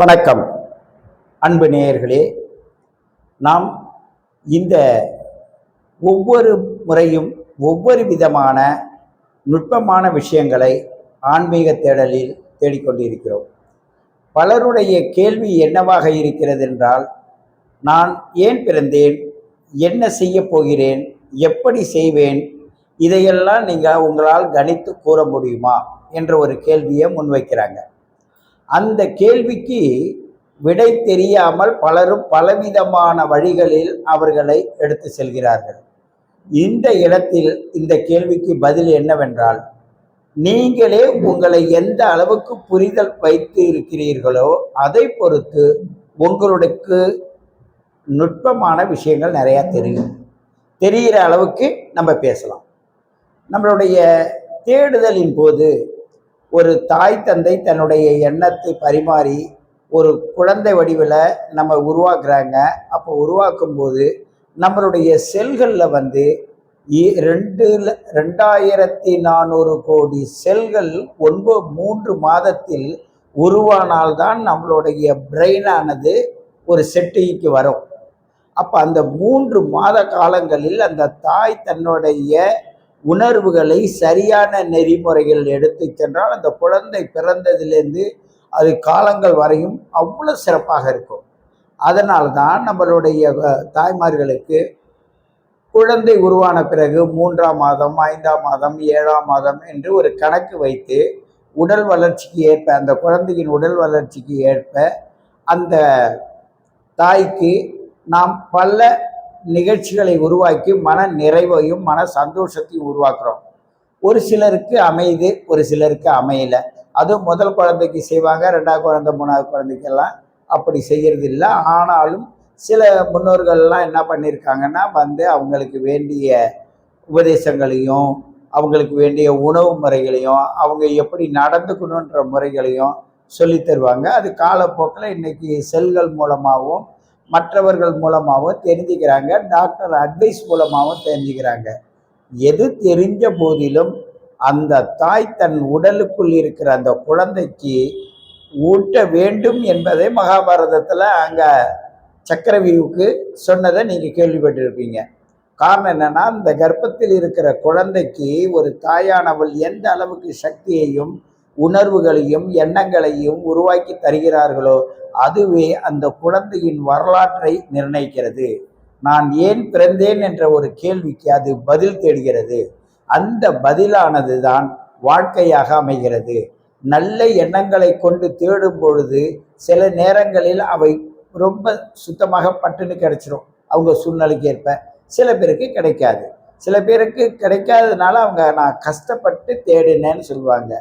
வணக்கம். அன்பு நேயர்களே நாம் இந்த ஒவ்வொரு முறையும் ஒவ்வொரு விதமான நுட்பமான விஷயங்களை ஆன்மீக தேடலில் தேடிக்கொண்டிருக்கிறோம். பலருடைய கேள்வி என்னவாக இருக்கிறது என்றால் நான் ஏன் பிறந்தேன் என்ன செய்ய போகிறேன் எப்படி செய்வேன் இதையெல்லாம் நீங்கள் உங்களால் கணித்து கூற முடியுமா என்ற ஒரு கேள்வியை முன்வைக்கிறாங்க. அந்த கேள்விக்கு விடை தெரியாமல் பலரும் பலவிதமான வழிகளில் அவர்களை எடுத்து செல்கிறார்கள். இந்த இடத்தில் இந்த கேள்விக்கு பதில் என்னவென்றால் நீங்களே உங்களை எந்த அளவுக்கு புரிதல் வைத்து இருக்கிறீர்களோ அதை பொறுத்து உங்களுக்கு நுட்பமான விஷயங்கள் நிறையா தெரியும். தெரிகிற அளவுக்கு நம்ம பேசலாம். நம்மளுடைய தேடுதலின் போது ஒரு தாய் தந்தை தன்னுடைய எண்ணத்தை பரிமாறி ஒரு குழந்தை வடிவில் நம்ம உருவாக்குறாங்க. அப்போ உருவாக்கும் போது நம்மளுடைய செல்களில் வந்து ரெண்டு ரெண்டாயிரத்தி நானூறு கோடி செல்கள் ஒன்பது மூன்று மாதத்தில் உருவானால்தான் நம்மளுடைய பிரெயினானது ஒரு செட்டிக்கு வரும். அப்போ அந்த மூன்று மாத காலங்களில் அந்த தாய் தன்னுடைய உணர்வுகளை சரியான நெறிமுறைகள் எடுத்து சென்றால் அந்த குழந்தை பிறந்ததிலிருந்து அது காலங்கள் வரையும் அவ்வளோ சிறப்பாக இருக்கும். அதனால் தான் நம்மளுடைய தாய்மார்களுக்கு குழந்தை உருவான பிறகு மூன்றாம் மாதம் ஐந்தாம் மாதம் ஏழாம் மாதம் என்று ஒரு கணக்கு வைத்து உடல் வளர்ச்சிக்கு ஏற்ப அந்த குழந்தையின் உடல் வளர்ச்சிக்கு ஏற்ப அந்த தாய்க்கு நாம் பல நிகழ்ச்சிகளை உருவாக்கி மன நிறைவையும் மன சந்தோஷத்தையும் உருவாக்குறோம். ஒரு சிலருக்கு அமையுது ஒரு சிலருக்கு அமையல. அதுவும் முதல் குழந்தைக்கு செய்வாங்க ரெண்டாவது குழந்தை மூணாவது குழந்தைக்கெல்லாம் அப்படி செய்கிறது இல்லை ஆனாலும் சில முன்னோர்கள்லாம் என்ன பண்ணியிருக்காங்கன்னா வந்து அவங்களுக்கு வேண்டிய உபதேசங்களையும் அவங்களுக்கு வேண்டிய உணவு முறைகளையும் அவங்க எப்படி நடந்துக்கணுன்ற முறைகளையும் சொல்லி தருவாங்க. அது காலப்போக்கில் இன்னைக்கு செல்கள் மூலமாகவும் மற்றவர்கள் மூலமாகவும் தெரிஞ்சுக்கிறாங்க டாக்டர் அட்வைஸ் மூலமாகவும் தெரிஞ்சுக்கிறாங்க. எது தெரிஞ்ச போதிலும் அந்த தாய் தன் உடலுக்குள் இருக்கிற அந்த குழந்தைக்கு ஊட்ட வேண்டும் என்பதை மகாபாரதத்தில் அங்கே சக்கரவியூவுக்கு சொன்னதை நீங்கள் கேள்விப்பட்டிருப்பீங்க. காரணம் என்னென்னா இந்த கர்ப்பத்தில் இருக்கிற குழந்தைக்கு ஒரு தாயானவள் எந்த அளவுக்கு சக்தியையும் உணர்வுகளையும் எண்ணங்களையும் உருவாக்கி தருகிறார்களோ அதுவே அந்த குழந்தையின் வரலாற்றை நிர்ணயிக்கிறது. நான் ஏன் பிறந்தேன் என்ற ஒரு கேள்விக்கு அது பதில் தேடுகிறது. அந்த பதிலானது தான் வாழ்க்கையாக அமைகிறது. நல்ல எண்ணங்களை கொண்டு தேடும் பொழுது சில நேரங்களில் அவை ரொம்ப சுத்தமாக பட்டுன்னு கிடைச்சிரும். அவங்க சூழ்நிலைக்கு ஏற்ப. சில பேருக்கு கிடைக்காது. சில பேருக்கு கிடைக்காததுனால அவங்க நான் கஷ்டப்பட்டு தேடினேன்னு சொல்லுவாங்க.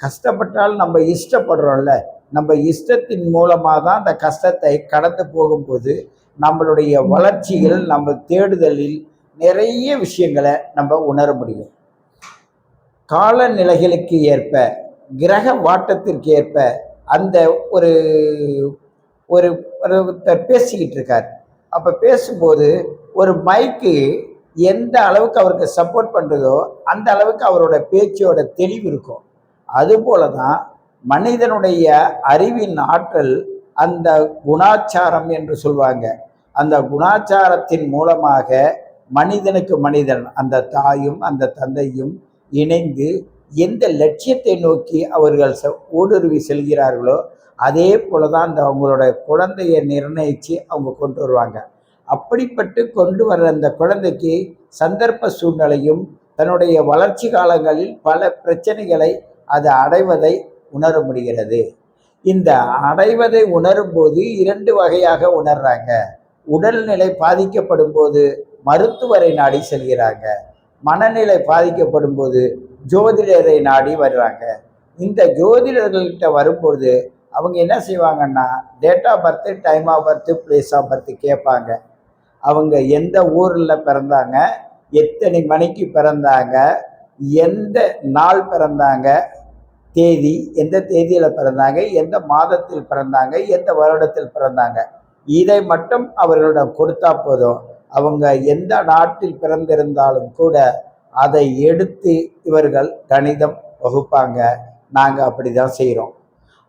கஷ்டப்பட்டால் நம்ம இஷ்டப்படுறோம்ல நம்ம இஷ்டத்தின் மூலமாக தான் அந்த கஷ்டத்தை கடந்து போகும்போது நம்மளுடைய வளர்ச்சிகள் நம்ம தேடுதலில் நிறைய விஷயங்களை நம்ம உணர முடியும். காலநிலைகளுக்கு ஏற்ப கிரக வாட்டத்திற்கு ஏற்ப அந்த ஒரு ஒரு ஒருத்தர் பேசிக்கிட்டு இருக்கார். அப்போ பேசும்போது ஒரு மைக்கு எந்த அளவுக்கு அவருக்கு சப்போர்ட் பண்ணுறதோ அந்த அளவுக்கு அவரோட பேச்சோட தெளிவு இருக்கும். அதுபோல தான் மனிதனுடைய அறிவின் ஆற்றல் அந்த குணாச்சாரம் என்று சொல்வாங்க. அந்த குணாச்சாரத்தின் மூலமாக மனிதனுக்கு மனிதன் அந்த தாயும் அந்த தந்தையும் இணைந்து எந்த லட்சியத்தை நோக்கி அவர்கள் செ- ஊடுருவி செல்கிறார்களோ அதே போல தான் அந்த அவங்களோட குழந்தையை நிர்ணயித்து அவங்க கொண்டு வருவாங்க. அப்படிப்பட்டு கொண்டு வர்ற அந்த குழந்தைக்கு சந்தர்ப்ப சூழ்நிலையும் தன்னுடைய வளர்ச்சி காலங்களில் பல பிரச்சனைகளை அது அடைவதை உணர முடிகிறது இந்த அடைவதை உணரும் போது இரண்டு வகையாக உணர்றாங்க. உடல்நிலை பாதிக்கப்படும் போது மருத்துவரை நாடி செல்கிறாங்க. மனநிலை பாதிக்கப்படும் போது ஜோதிடரை நாடி வர்றாங்க. இந்த ஜோதிடர்கள்கிட்ட வரும்போது அவங்க என்ன செய்வாங்கன்னா date of birth time of birth place of birth கேட்பாங்க. அவங்க எந்த ஊரில் பிறந்தாங்க எத்தனை மணிக்கு பிறந்தாங்க எந்த நாள் பிறந்தாங்க? தேதி எந்த தேதியில் பிறந்தாங்க? எந்த மாதத்தில் பிறந்தாங்க? எந்த வருடத்தில் பிறந்தாங்க? இதை மட்டும் அவர்களிடம் கொடுத்தா போதும். அவங்க எந்த நாட்டில் பிறந்திருந்தாலும் கூட அதை எடுத்து இவர்கள் கணிதம் வகுப்பாங்க. நாங்கள் அப்படி தான் செய்கிறோம்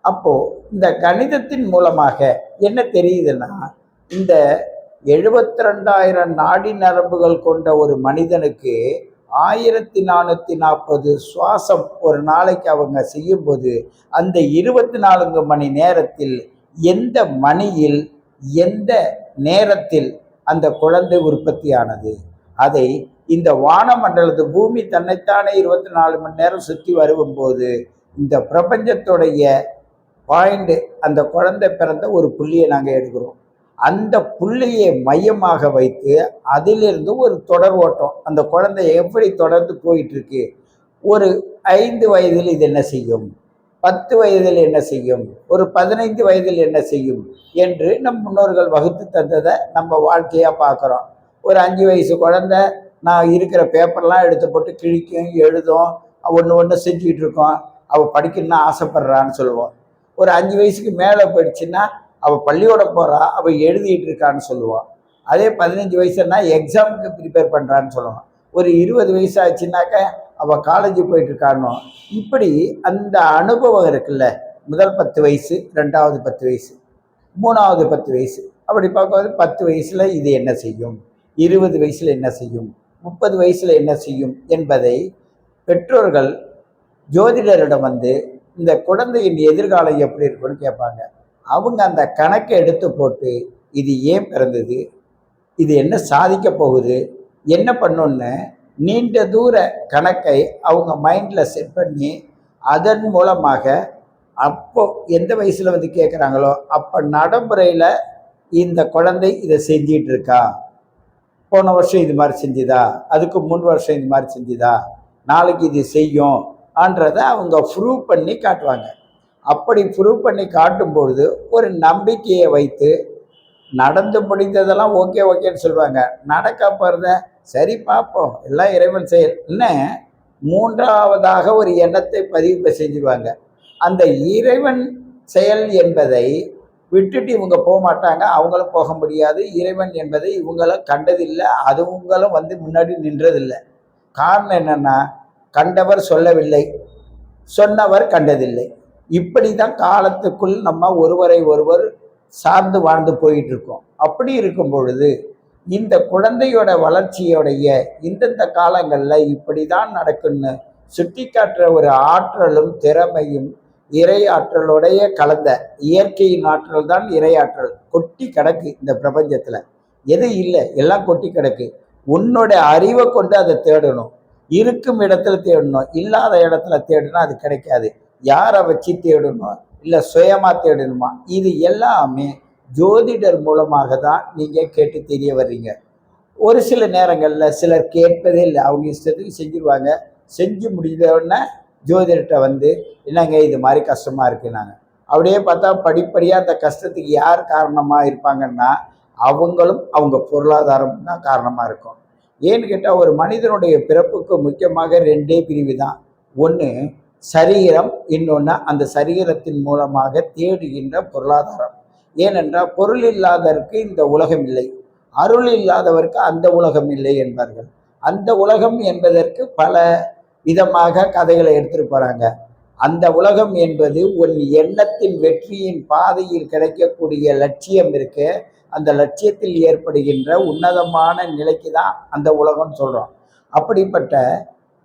அப்போது இந்த கணிதத்தின் மூலமாக என்ன தெரியுதுன்னா இந்த எழுபத்தி ரெண்டாயிரம் நாடி நரம்புகள் கொண்ட ஒரு மனிதனுக்கு ஆயிரத்தி நானூற்றி நாற்பது சுவாசம் ஒரு நாளைக்கு அவங்க செய்யும்போது அந்த இருபத்தி நான்கு மணி நேரத்தில் எந்த மணியில் எந்த நேரத்தில் அந்த குழந்தை உற்பத்தியானது? அதை இந்த வானமண்டலத்து பூமி தன்னைத்தானே இருபத்தி நாலு மணி நேரம் சுற்றி வரும்போது இந்த பிரபஞ்சத்துடைய பாயிண்ட் அந்த குழந்தை பிறந்த ஒரு புள்ளியை நாங்கள் எடுக்கிறோம். அந்த புள்ளியை மையமாக வைத்து அதிலிருந்து ஒரு தொடர் ஓட்டம். அந்த குழந்தை எப்படி தொடர்ந்து போயிட்டு இருக்கு ஒரு ஐந்து வயதில் இது என்ன செய்யும்? பத்து வயதில் என்ன செய்யும்? ஒரு பதினைந்து வயதில் என்ன செய்யும்? என்று நம் முன்னோர்கள் வகுத்து தந்ததை நம்ம வாழ்க்கையாக பார்க்குறோம். ஒரு அஞ்சு வயசு குழந்தை நான் இருக்கிற பேப்பர்லாம் எடுத்து போட்டு கிழிக்கும் எழுதும் ஒன்று ஒன்று செஞ்சுக்கிட்டு இருக்கோம். அவள் படிக்கணும்னு ஆசைப்படுறான்னு சொல்லுவோம். ஒரு அஞ்சு வயசுக்கு மேலே போயிடுச்சுன்னா அவள் பள்ளியோட போகிறா அவள் எழுதிட்டு இருக்கான்னு சொல்லுவான். அதே பதினஞ்சு வயசுனா எக்ஸாமுக்கு ப்ரிப்பேர் பண்ணுறான்னு சொல்லுவான். ஒரு இருபது வயசு ஆச்சுனாக்க அவள் காலேஜ் போயிட்டுருக்கானோ இப்படி அந்த அனுபவம் இருக்குல்ல முதல் பத்து வயசு ரெண்டாவது பத்து வயசு மூணாவது பத்து வயசு அப்படி பார்க்கும்போது பத்து வயசில் இது என்ன செய்யும்? இருபது வயசில் என்ன செய்யும்? முப்பது வயசில் என்ன செய்யும்? என்பதை பெற்றோர்கள் ஜோதிடரிடம் வந்து இந்த குழந்தையின் எதிர்காலம் எப்படி இருக்குன்னு கேட்பாங்க. அவங்க அந்த கணக்கை எடுத்து போட்டு இது ஏன் பிறந்தது? இது என்ன சாதிக்க போகுது? என்ன பண்ணுன்னு நீண்ட தூர கணக்கை அவங்க மைண்டில் செட் பண்ணி அதன் மூலமாக அப்போ எந்த வயசில் வந்து கேட்குறாங்களோ அப்போ நடைமுறையில் இந்த குழந்தை இதை செஞ்சிகிட்டு இருக்கா? போன வருஷம் இது மாதிரி செஞ்சுதா? அதுக்கு முன் வருஷம் இது மாதிரி செஞ்சுதா? நாளைக்கு இது செய்யும் ஆன்றதை அவங்க ப்ரூவ் பண்ணி காட்டுவாங்க. அப்படி ப்ரூவ் பண்ணி காட்டும்பொழுது ஒரு நம்பிக்கையை வைத்து நடந்து முடிந்ததெல்லாம் ஓகே ஓகேன்னு சொல்லுவாங்க நடக்க போகிறத சரி பார்ப்போம். எல்லாம் இறைவன் செயல்னு மூன்றாவதாக ஒரு எண்ணத்தை பதிவு செஞ்சுருவாங்க. அந்த இறைவன் செயல் என்பதை விட்டுட்டு இவங்க போக மாட்டாங்க. அவங்களும் போக முடியாது. இறைவன் என்பதை இவங்களும் கண்டதில்லை. அதுவங்களும் வந்து முன்னாடி நின்றதில்லை. காரணம் என்னன்னா கண்டவர் சொல்லவில்லை. சொன்னவர் கண்டதில்லை. இப்படி தான் காலத்துக்குள் நம்ம ஒருவரை ஒருவர் சார்ந்து வாழ்ந்து போயிட்டு இருக்கோம் அப்படி இருக்கும் பொழுது இந்த குழந்தையோட வளர்ச்சியோடைய இந்தந்த காலங்களில் இப்படி தான் நடக்குன்னு சுட்டி காட்டுற ஒரு ஆற்றலும் திறமையும் இறை ஆற்றலோடைய கலந்த இயற்கையின் ஆற்றல் தான் இறையாற்றல் கொட்டி கிடக்கு இந்த பிரபஞ்சத்தில். எது இல்லை எல்லாம் கொட்டி கிடக்கு. உன்னோட அறிவை கொண்டு அதை தேடணும். இருக்கும் இடத்துல தேடணும். இல்லாத இடத்துல தேடினா அது கிடைக்காது. யாரை வச்சு தேடணும்? இல்லை சுயமாக தேடணுமா? இது எல்லாமே ஜோதிடர் மூலமாக தான் நீங்கள் கேட்டு தெரிய வர்றீங்க. ஒரு சில நேரங்களில் சிலர் கேட்பதே இல்லை. அவங்க இஷ்டத்துக்கு செஞ்சுருவாங்க. செஞ்சு முடிஞ்சவுடனே ஜோதிடர்கிட்ட வந்து என்னங்க இது மாதிரி கஷ்டமாக இருக்குனாங்க அப்படியே பார்த்தா படிப்படியாக அந்த கஷ்டத்துக்கு யார் காரணமாக இருப்பாங்கன்னா அவங்களும் அவங்க பொருளாதாரம் தான் காரணமாக இருக்கும். ஏன்னு கேட்டால் ஒரு மனிதனுடைய பிறப்புக்கு முக்கியமாக ரெண்டே பிரிவு தான். ஒன்று சரீரம் இன்னொன்று அந்த சரீரத்தின் மூலமாக தேடுகின்ற பொருளாதாரம். ஏனென்றால் பொருள் இல்லாதவருக்கு இந்த உலகம் இல்லை. அருள் இல்லாதவருக்கு அந்த உலகம் இல்லை என்பார்கள். அந்த உலகம் என்பதற்கு பல விதமாக கதைகளை எடுத்துட்டு போகிறாங்க அந்த உலகம் என்பது உன் எண்ணத்தின் வெற்றியின் பாதையில் கிடைக்கக்கூடிய லட்சியம் இருக்கு. அந்த லட்சியத்தில் ஏற்படுகின்ற உன்னதமான நிலைக்கு தான் அந்த உலகம்னு சொல்கிறோம் அப்படிப்பட்ட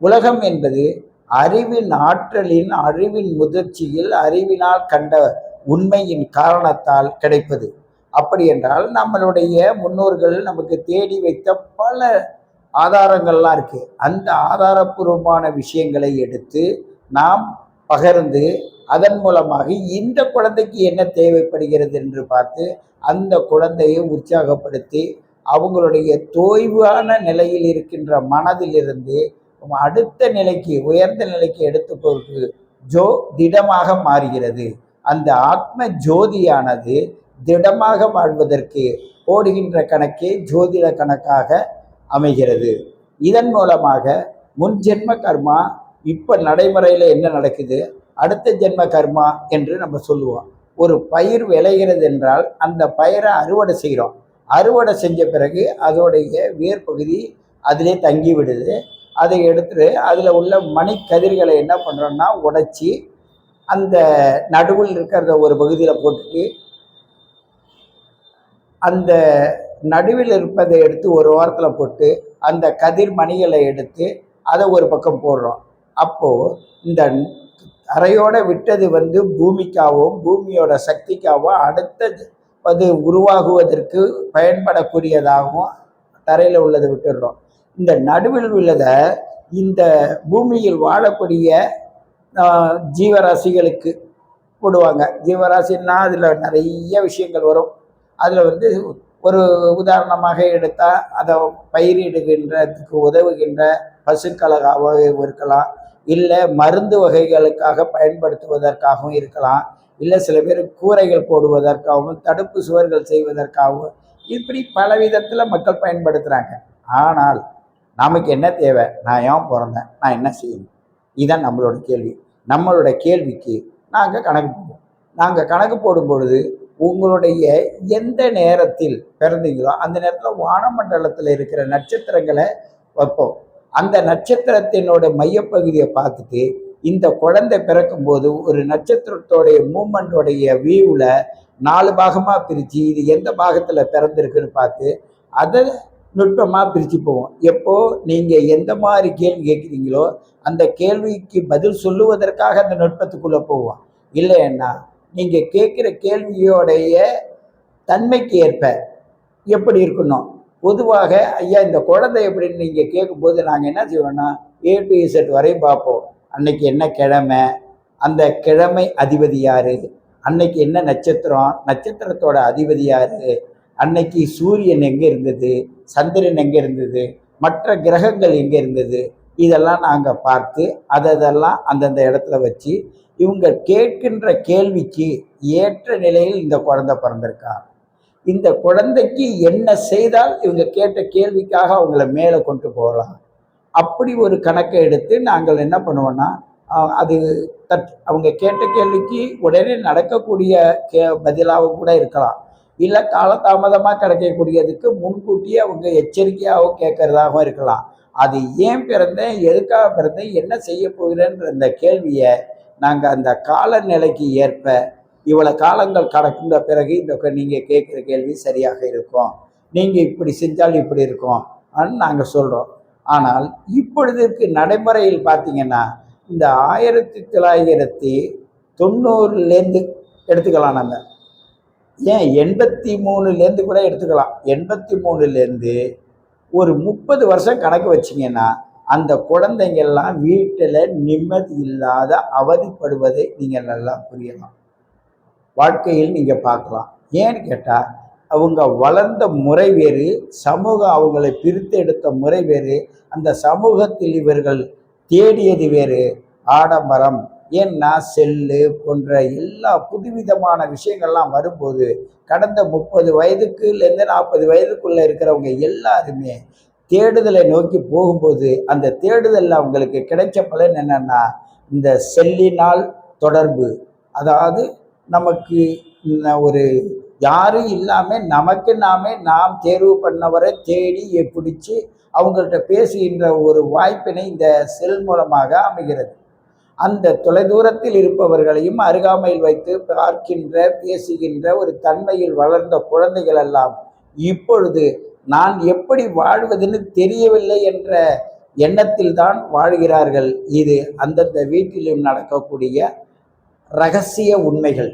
உலகம் என்பது அறிவின் ஆற்றலின் அறிவின் முதிர்ச்சியில் அறிவினால் கண்ட உண்மையின் காரணத்தால் கிடைப்பது. அப்படி என்றால் நம்மளுடைய முன்னோர்கள் நமக்கு தேடி வைத்த பல ஆதாரங்கள்லாம் இருக்கு. அந்த ஆதாரபூர்வமான விஷயங்களை எடுத்து நாம் பகிர்ந்து அதன் மூலமாக இந்த குழந்தைக்கு என்ன தேவைப்படுகிறது என்று பார்த்து அந்த குழந்தையை உற்சாகப்படுத்தி அவங்களுடைய தோய்வான நிலையில் இருக்கின்ற மனதிலிருந்து அடுத்த நிலைக்கு உயர்ந்த நிலைக்கு எடுத்து ஜோ திடமாக மாறுகிறது. அந்த ஆத்ம ஜோதியானது திடமாக வாழ்வதற்கு போடுகின்ற கணக்கே ஜோதிட கணக்காக அமைகிறது. இதன் மூலமாக முன் ஜென்ம கர்மா இப்போ நடைமுறையில் என்ன நடக்குது? அடுத்த ஜென்ம கர்மா என்று நம்ம சொல்லுவோம். ஒரு பயிர் விளைகிறது என்றால் அந்த பயிரை அறுவடை செய்கிறோம் அறுவடை செஞ்ச பிறகு அதோடைய வேர் பகுதி அதிலே தங்கி விடுது அதை எடுத்துட்டு அதில் உள்ள மணிக்கதிர்களை என்ன பண்ணுறோன்னா உடைச்சி அந்த நடுவில் இருக்கிறத ஒரு பகுதியில் போட்டுட்டு அந்த நடுவில் இருப்பதை எடுத்து ஒரு ஓரத்தில் போட்டு அந்த கதிர் மணிகளை எடுத்து அதை ஒரு பக்கம் போடுறோம். அப்போது இந்த அறையோட விட்டது வந்து பூமிக்காகவும் பூமியோட சக்திக்காகவும் அடுத்த அது உருவாகுவதற்கு பயன்படக்கூடியதாகவும் தரையில் உள்ளதை விட்டுடுறோம். இந்த நடுவில் உள்ளதை இந்த பூமியில் வாழக்கூடிய ஜீவராசிகளுக்கு போடுவாங்க. ஜீவராசின்னா அதில் நிறைய விஷயங்கள் வரும். அதில் வந்து ஒரு உதாரணமாக எடுத்தால் அதை பயிரிடுகின்றதுக்கு உதவுகின்ற பசுக்கலகாகவும் இருக்கலாம். இல்லை மருந்து வகைகளுக்காக பயன்படுத்துவதற்காகவும் இருக்கலாம். இல்லை சில பேர் கூரைகள் போடுவதற்காகவும் தடுப்பு சுவர்கள் செய்வதற்காகவும் இப்படி பல விதத்தில் மக்கள் பயன்படுத்துகிறாங்க ஆனால் நமக்கு என்ன தேவை? நான் ஏன் பிறந்தேன்? நான் என்ன செய்யணும்? இதுதான் நம்மளோட கேள்வி. நம்மளோட கேள்விக்கு நாங்கள் கணக்கு போடுவோம். நாங்கள் கணக்கு போடும் பொழுது உங்களுடைய எந்த நேரத்தில் பிறந்தீங்களோ அந்த நேரத்தில் வானமண்டலத்தில் இருக்கிற நட்சத்திரங்களை வைப்போம். அந்த நட்சத்திரத்தினோட மையப்பகுதியை பார்த்துட்டு இந்த குழந்தை பிறக்கும்போது ஒரு நட்சத்திரத்தோடைய மூமெண்டோடைய வியூவில் நாலு பாகமாக பிரித்து இது எந்த பாகத்தில் பிறந்திருக்குன்னு பார்த்து அதை நுட்பமாக பிரித்து போவோம். எப்போ நீங்கள் எந்த மாதிரி கேள்வி கேட்குறீங்களோ அந்த கேள்விக்கு பதில் சொல்லுவதற்காக அந்த நுட்பத்துக்குள்ளே போவோம். இல்லைன்னா நீங்கள் கேட்குற கேள்வியோடைய தன்மைக்கு ஏற்ப எப்படி இருக்கணும்? பொதுவாக ஐயா இந்த குழந்தை எப்படின்னு நீங்கள் கேட்கும்போது நாங்கள் என்ன செய்வோம்னா ஏ டு இசட் வரை பார்ப்போம். அன்னைக்கு என்ன கிழமை? அந்த கிழமை அதிபதி யார்? அன்னைக்கு என்ன நட்சத்திரம்? நட்சத்திரத்தோட அதிபதி யார்? அன்னைக்கு சூரியன் எங்கே இருந்தது? சந்திரன் எங்கே இருந்தது? மற்ற கிரகங்கள் எங்கே இருந்தது? இதெல்லாம் நாங்கள் பார்த்து அதெல்லாம் அந்தந்த இடத்துல வச்சு இவங்க கேட்கின்ற கேள்விக்கு ஏற்ற நிலையில் இந்த குழந்தை பிறந்திருக்கா? இந்த குழந்தைக்கு என்ன செய்தால் இவங்க கேட்ட கேள்விக்காக அவங்கள மேலே கொண்டு போகலாம்? அப்படி ஒரு கணக்கை எடுத்து நாங்கள் என்ன பண்ணுவோன்னா அது தட் அவங்க கேட்ட கேள்விக்கு உடனே நடக்கக்கூடிய கே பதிலாக கூட இருக்கலாம். இல்லை காலதாமதமாக கிடைக்கக்கூடியதுக்கு முன்கூட்டியே அவங்க எச்சரிக்கையாகவும் கேட்கறதாகவும் இருக்கலாம். அது ஏன் பிறந்தேன் எதுக்காக பிறந்தேன் என்ன செய்ய போகிறேன்ற அந்த கேள்வியை நாங்கள் அந்த காலநிலைக்கு ஏற்ப இவ்வளோ காலங்கள் கடந்த பிறகு இந்த நீங்கள் கேட்குற கேள்வி சரியாக இருக்கும். நீங்கள் இப்படி செஞ்சால் இப்படி இருக்கும் நாங்கள் சொல்கிறோம் ஆனால் இப்பொழுதுக்கு நடைமுறையில் பார்த்தீங்கன்னா இந்த ஆயிரத்தி தொள்ளாயிரத்தி தொண்ணூறுலேருந்து எடுத்துக்கலாம் நம்ம ஏன் எண்பத்தி மூணுலேருந்து கூட எடுத்துக்கலாம். எண்பத்தி மூணுலேருந்து ஒரு முப்பது வருஷம் கணக்கு வச்சிங்கன்னா அந்த குழந்தைங்கள்லாம் வீட்டில் நிம்மதி இல்லாத அவதிப்படுவதை நீங்கள் நல்லா புரியலாம். வாழ்க்கையில் நீங்கள் பார்க்கலாம். ஏன்னு கேட்டால் அவங்க வளர்ந்த முறை வேறு சமூகம் அவங்களை பிரித்து எடுத்த முறை வேறு அந்த சமூகத்தில் இவர்கள் தேடியது வேறு. ஆடம்பரம் ஏன்னா செல்லு போன்ற எல்லா புதுவிதமான விஷயங்கள்லாம் வரும்போது கடந்த முப்பது வயதுக்குலேருந்து நாற்பது வயதுக்குள்ளே இருக்கிறவங்க எல்லாருமே தேடுதலை நோக்கி போகும்போது அந்த தேடுதலில் அவங்களுக்கு கிடைச்ச பலன் என்னென்னா இந்த செல்லினால் தொடர்பு. அதாவது நமக்கு ஒரு யாரும் இல்லாமல் நமக்கு நாமே நாம் தேர்வு பண்ணவரை தேடி பிடிச்சி அவங்கள்ட்ட பேசுகின்ற ஒரு வாய்ப்பினை இந்த செல் மூலமாக அமைகிறது. அந்த தொலைதூரத்தில் இருப்பவர்களையும் அருகாமையில் வைத்து பார்க்கின்ற பேசுகின்ற ஒரு தன்மையில் வளர்ந்த குழந்தைகள் எல்லாம் இப்பொழுது நான் எப்படி வாழ்வதுன்னு தெரியவில்லை என்ற எண்ணத்தில் தான் வாழ்கிறார்கள். இது அந்தந்த வீட்டிலும் நடக்கக்கூடிய ரகசிய உண்மைகள்.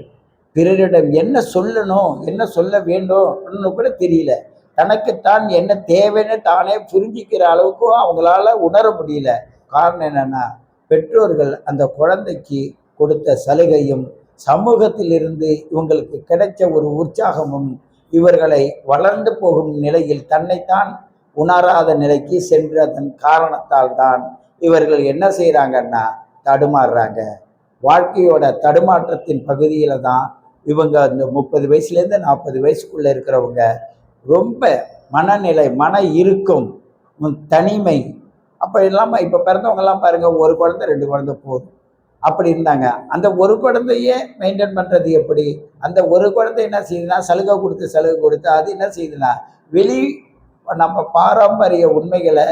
பிறரிடம் என்ன சொல்லணும் என்ன சொல்ல வேண்டும்னு கூட தெரியல. தனக்குத்தான் என்ன தேவைன்னு தானே புரிஞ்சிக்கிற அளவுக்கும் அவங்களால உணர முடியல. காரணம் என்னன்னா பெற்றோர்கள் அந்த குழந்தைக்கு கொடுத்த சலுகையும் சமூகத்திலிருந்து இவங்களுக்கு கிடைச்ச ஒரு உற்சாகமும் இவர்களை வளர்ந்து போகும் நிலையில் தன்னைத்தான் உணராத நிலைக்கு சென்றதன் காரணத்தால் தான் இவர்கள் என்ன செய்கிறாங்கன்னா தடுமாறுறாங்க. வாழ்க்கையோட தடுமாற்றத்தின் பகுதியில் தான் இவங்க அந்த முப்பது வயசுலேருந்து நாற்பது வயசுக்குள்ளே இருக்கிறவங்க ரொம்ப மனநிலை மன இருக்கும் தனிமை அப்போ இல்லாமல் இப்போ பிறந்தவங்கெல்லாம் பாருங்கள் ஒரு குழந்தை ரெண்டு குழந்தை போதும். அப்படி இருந்தாங்க. அந்த ஒரு குழந்தையே மெயின்டைன் பண்ணுறது எப்படி? அந்த ஒரு குழந்தை என்ன செய்யுதுன்னா சலுகை கொடுத்து சலுகை கொடுத்து அது என்ன செய்யுதுன்னா வெளி நம்ம பாரம்பரிய உண்மைகளை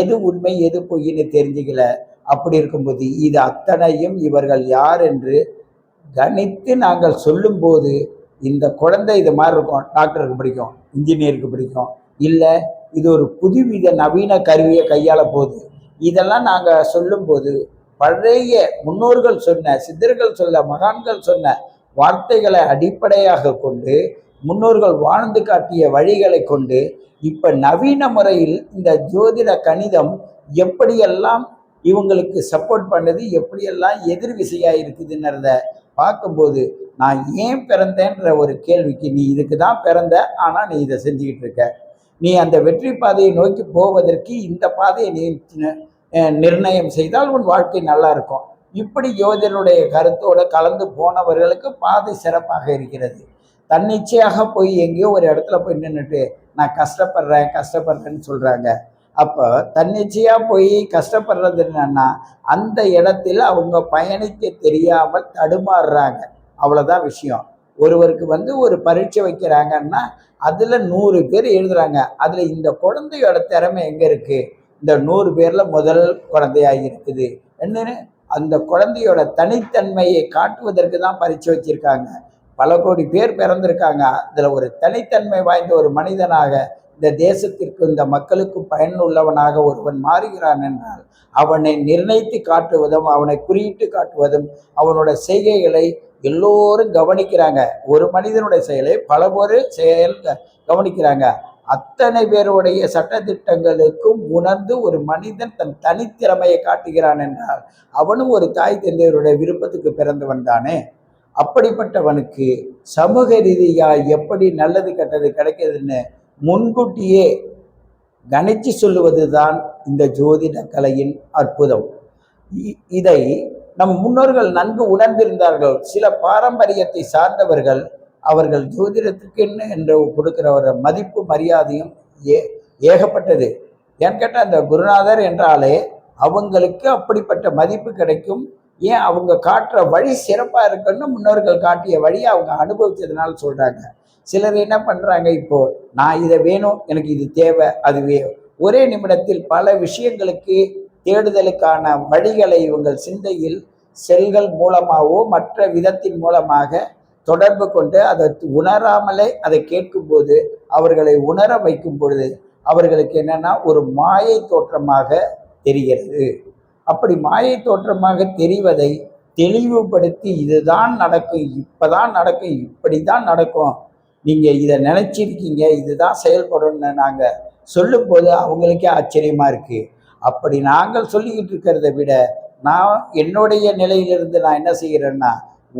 எது உண்மை எது பொய்ன்னு தெரிஞ்சுக்கல. அப்படி இருக்கும்போது இது அத்தனையும் இவர்கள் யார் என்று கணித்து நாங்கள் சொல்லும்போது இந்த குழந்தை இது மாதிரி இருக்கும். டாக்டருக்கு பிடிக்கும் இன்ஜினியருக்கு பிடிக்கும். இல்லை இது ஒரு புதுவித நவீன கருவியை கையாள போகுது. இதெல்லாம் நாங்கள் சொல்லும்போது பழைய முன்னோர்கள் சொன்ன சித்தர்கள் சொல்ல மகான்கள் சொன்ன வார்த்தைகளை அடிப்படையாக கொண்டு முன்னோர்கள் வாழ்ந்து காட்டிய வழிகளை கொண்டு இப்போ நவீன முறையில் இந்த ஜோதிட கணிதம் எப்படியெல்லாம் இவங்களுக்கு சப்போர்ட் பண்ணுது எப்படியெல்லாம் எதிர் விசையாக இருக்குதுன்றத பார்க்கும்போது நான் ஏன் பிறந்தேன்ற ஒரு கேள்விக்கு நீ இதுக்கு தான் பிறந்த ஆனால் நீ இதை செஞ்சுக்கிட்டு இருக்க. நீ அந்த வெற்றி பாதையை நோக்கி போவதற்கு இந்த பாதையை நீ நிர்ணயம் செய்தால் உன் வாழ்க்கை நல்லா இருக்கும். இப்படி யோதனுடைய கருத்தோடு கலந்து போனவர்களுக்கு பாதை சிறப்பாக இருக்கிறது. தன்னிச்சையாக போய் எங்கேயோ ஒரு இடத்துல போய் நின்றுட்டு நான் கஷ்டப்படுறேன் கஷ்டப்படுறேன்னு சொல்கிறாங்க அப்போ தன்னிச்சையாக போய் கஷ்டப்படுறது என்னன்னா அந்த இடத்தில் அவங்க பயணிக்க தெரியாமல் தடுமாறுறாங்க. அவ்வளோதான் விஷயம். ஒருவருக்கு வந்து ஒரு பரீட்சை வைக்கிறாங்கன்னா அதில் நூறு பேர் எழுதுகிறாங்க அதில் இந்த குழந்தையோட திறமை எங்கே இருக்குது இந்த நூறு பேரில் முதல் குழந்தையாக இருக்குது. என்னன்னு அந்த குழந்தையோட தனித்தன்மையை காட்டுவதற்கு தான் பரிச்சு வச்சிருக்காங்க. பல கோடி பேர் பிறந்திருக்காங்க. அதில் ஒரு தனித்தன்மை வாய்ந்த ஒரு மனிதனாக இந்த தேசத்திற்கு இந்த மக்களுக்கு பயனுள்ளவனாக ஒருவன் மாறுகிறான் என்றால் அவனை நிர்ணயித்து காட்டுவதும் அவனை குறியிட்டு காட்டுவதும் அவனோட செய்கைகளை எல்லோரும் கவனிக்கிறாங்க. ஒரு மனிதனுடைய செயலை பல பேர் செயல் கவனிக்கிறாங்க. அத்தனை பேருடைய சட்டத்திட்டங்களுக்கும் உணர்ந்து ஒரு மனிதன் தன் தனித்திறமையை காட்டுகிறான் என்றால் அவனும் ஒரு தாய் தந்தையருடைய விருப்பத்துக்கு பிறந்தவன் தானே? அப்படிப்பட்டவனுக்கு சமூக ரீதியாக எப்படி நல்லது கெட்டது கிடைக்கிறதுன்னு முன்கூட்டியே கணிச்சு சொல்லுவது தான் இந்த ஜோதிட கலையின் அற்புதம். இ- இதை நம் முன்னோர்கள் நன்கு உணர்ந்திருந்தார்கள். சில பாரம்பரியத்தை சார்ந்தவர்கள் அவர்கள் ஜோதிடத்துக்குன்னு என்று கொடுக்கிற ஒரு மதிப்பு மரியாதையும் ஏ ஏகப்பட்டது. ஏன்னு கேட்டால் அந்த குருநாதர் என்றாலே அவங்களுக்கு அப்படிப்பட்ட மதிப்பு கிடைக்கும். ஏன்? அவங்க காட்டுற வழி சிறப்பாக இருக்குன்னு முன்னோர்கள் காட்டிய வழியை அவங்க அனுபவித்ததுனால சொல்கிறாங்க சிலர் என்ன பண்ணுறாங்க இப்போ? நான் இதை வேணும் எனக்கு இது தேவை அதுவே. ஒரே நிமிடத்தில் பல விஷயங்களுக்கு தேடுதலுக்கான வழிகளை இவங்கள் சிந்தையில் செல்கள் மூலமாகவோ மற்ற விதத்தின் மூலமாக தொடர்பு கொண்டு அதை உணராமலே அதை கேட்கும்போது அவர்களை உணர வைக்கும் பொழுது அவர்களுக்கு என்னன்னா ஒரு மாயை தோற்றமாக தெரிகிறது. அப்படி மாயை தோற்றமாக தெரிவதை தெளிவுபடுத்தி இதுதான் நடக்கும் இப்போதான் நடக்கும் இப்படி தான் நடக்கும். நீங்கள் இதை நினச்சிருக்கீங்க இதுதான் செயல்படணும்னு நாங்கள் சொல்லும்போது அவங்களுக்கே ஆச்சரியமாக இருக்குது அப்படி நாங்கள் சொல்லிக்கிட்டு இருக்கிறத விட நான் என்னுடைய நிலையிலிருந்து நான் என்ன செய்கிறேன்னா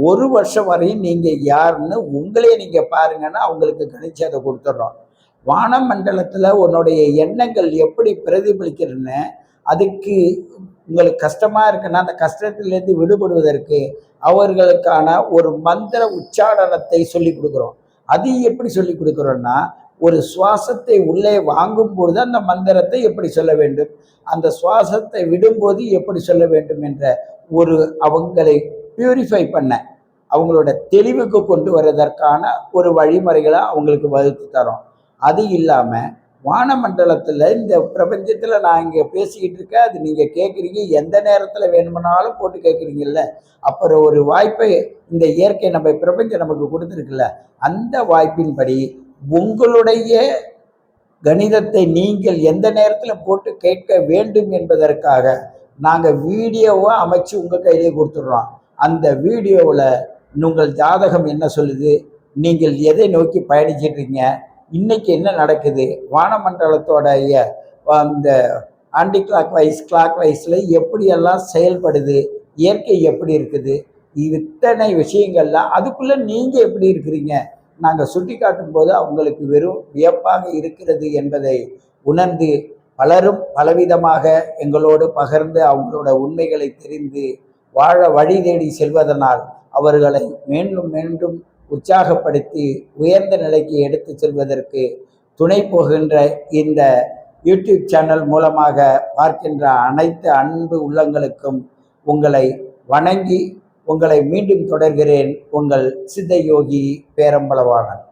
ஒரு வருஷம் வரையும் நீங்கள் யாருன்னு உங்களே நீங்கள் பாருங்கன்னா அவங்களுக்கு கணிச்சு அதை கொடுத்துட்றோம். வானமண்டலத்தில் உன்னுடைய எண்ணங்கள் எப்படி பிரதிபலிக்கிறதுன்னு அதுக்கு உங்களுக்கு கஷ்டமாக இருக்குன்னா அந்த கஷ்டத்திலேருந்து விடுபடுவதற்கு அவர்களுக்கான ஒரு மந்திர உச்சாடனத்தை சொல்லி கொடுக்குறோம். அது எப்படி சொல்லி கொடுக்குறோன்னா ஒரு சுவாசத்தை உள்ளே வாங்கும் பொழுது அந்த மந்திரத்தை எப்படி சொல்ல வேண்டும்? அந்த சுவாசத்தை விடும்போது எப்படி சொல்ல வேண்டும் என்ற ஒரு அவங்களை பியூரிஃபை பண்ண அவங்களோட தெளிவுக்கு கொண்டு வர்றதற்கான ஒரு வழிமுறைகளை அவங்களுக்கு வகுத்து தரோம். அது இல்லாமல் வானமண்டலத்தில் இந்த பிரபஞ்சத்தில் நான் இங்கே பேசிக்கிட்டு இருக்கேன் அது நீங்கள் கேட்குறீங்க எந்த நேரத்தில் வேணுமானாலும் போட்டு கேட்குறீங்கல்ல அப்புறம் ஒரு வாய்ப்பை இந்த இயற்கை நம்ம பிரபஞ்சம் நமக்கு கொடுத்துருக்குல்ல அந்த வாய்ப்பின்படி உங்களுடைய கணிதத்தை நீங்கள் எந்த நேரத்தில் போட்டு கேட்க வேண்டும் என்பதற்காக நாங்கள் வீடியோவை அமைச்சு உங்கள் கையிலே கொடுத்துட்றோம். அந்த வீடியோவில் உங்கள் ஜாதகம் என்ன சொல்லுது? நீங்கள் எதை நோக்கி பயணிச்சிட்டு இன்னைக்கு என்ன நடக்குது? வானமண்டலத்தோடைய அந்த ஆண்டி கிளாக் வைஸ் கிளாக் வைஸில் எப்படியெல்லாம் செயல்படுது? இயற்கை எப்படி இருக்குது? இத்தனை விஷயங்கள்லாம் அதுக்குள்ளே நீங்கள் எப்படி இருக்கிறீங்க? நாங்கள் சுட்டி காட்டும் போது அவங்களுக்கு வெறும் வியப்பாக இருக்கிறது என்பதை உணர்ந்து பலரும் பலவிதமாக எங்களோடு பகிர்ந்து அவங்களோட உண்மைகளை தெரிந்து வாழ வழி தேடி செல்வதனால் அவர்களை மீண்டும் மீண்டும் உற்சாகப்படுத்தி உயர்ந்த நிலைக்கு எடுத்து செல்வதற்கு துணை போகின்ற இந்த யூடியூப் சேனல் மூலமாக பார்க்கின்ற அனைத்து அன்பு உள்ளங்களுக்கும் உங்களை வணங்கி உங்களை மீண்டும் தொடர்கிறேன். உங்கள் சித்த யோகி பேரம்பலவாணன்.